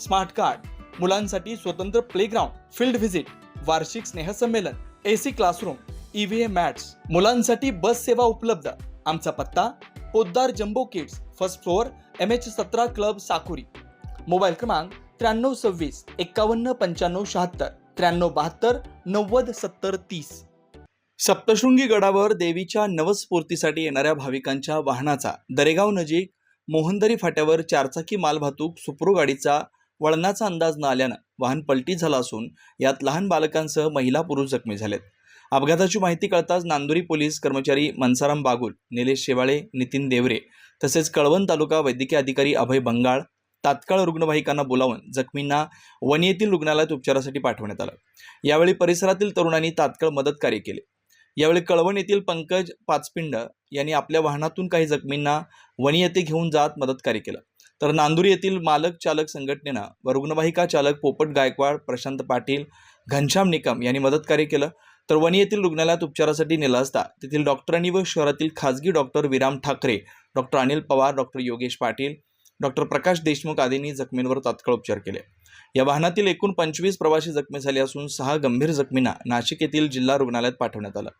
Smart card मुलांसाठी स्वतंत्र playground field visit वार्षिक स्नेहसंमेलन A C classroom EVM mats मुलांसाठी बस सेवा उपलब्ध. आमचा पत्ता Poddar jumbo kids first floor M H सतरा क्लब साकुरी. मोबाईल क्रमांक त्र्याण्णव सव्वीस एक्कावन्न पंच्याण्णव शहात्तर त्र्याण्णव बहात्तर नव्वद सत्तर तीस. सप्तशृंगी गडावर देवीच्या नवस्फूर्तीसाठी येणाऱ्या भाविकांच्या वाहनाचा दरेगाव नजीक मोहंदरी फाट्यावर चारचाकी मालवाहतूक सुप्रो गाडीचा वळणाचा अंदाज न आल्यानं वाहन पलटी झालं असून यात लहान बालकांसह महिला पुरुष जखमी झालेत. अपघाताची माहिती कळताच नांदुरी पोलीस कर्मचारी मनसाराम बागुल निलेश शेवाळे नितीन देवरे तसेच कळवण तालुका वैद्यकीय अधिकारी अभय बंगाळ तात्काळ रुग्णवाहिकांना बोलावून जखमींना वणी येथील रुग्णालयात उपचारासाठी पाठवण्यात आलं. यावेळी परिसरातील तरुणांनी तात्काळ मदत कार्य केले. यावेळी कळवण येथील पंकज पाचपिंड यांनी आपल्या वाहनातून काही जखमींना वणी येथे घेऊन जात मदत कार्य केलं. तर नांदुरी येथील मालक चालक संघटनेनं व रुग्णवाहिका चालक पोपट गायकवाड प्रशांत पाटील घनश्याम निकम यांनी मदतकार्य केलं. तर वणी येथील रुग्णालयात उपचारासाठी नेलं असता तेथील डॉक्टरांनी व शहरातील खासगी doctor Viram Thackeray doctor Anil Pawar doctor Yogesh Patil doctor Prakash Deshmukh आदींनी जखमींवर तात्काळ उपचार केले. या वाहनातील एकूण पंचवीस प्रवासी जखमी झाले असून सहा गंभीर जखमींना नाशिक येथील जिल्हा रुग्णालयात पाठवण्यात आलं.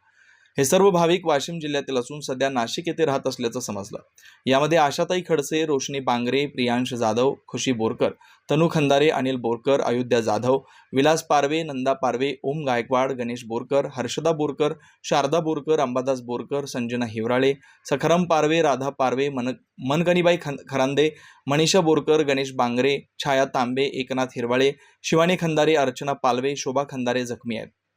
हे सर्व भाविक वाशिम जिल्ह्यातील असून सध्या नाशिक येथे राहत असल्याचं समजलं. यामध्ये आशाताई खडसे रोशनी बांगरे प्रियांश जाधव खुशी बोरकर तनू खंदारे अनिल बोरकर अयोध्या जाधव विलास पारवे नंदा पारवे ओम गायकवाड गणेश बोरकर हर्षदा बोरकर शारदा बोरकर अंबादास बोरकर संजना हिवराळे सखरम पारवे राधा पारवे मन मनगणीबाई खं खरांदे मनीषा बोरकर गणेश बांगरे छाया तांबे एकनाथ हिरवाळे शिवानी खंदारे अर्चना पालवे शोभा खंदारे जखमी आहेत.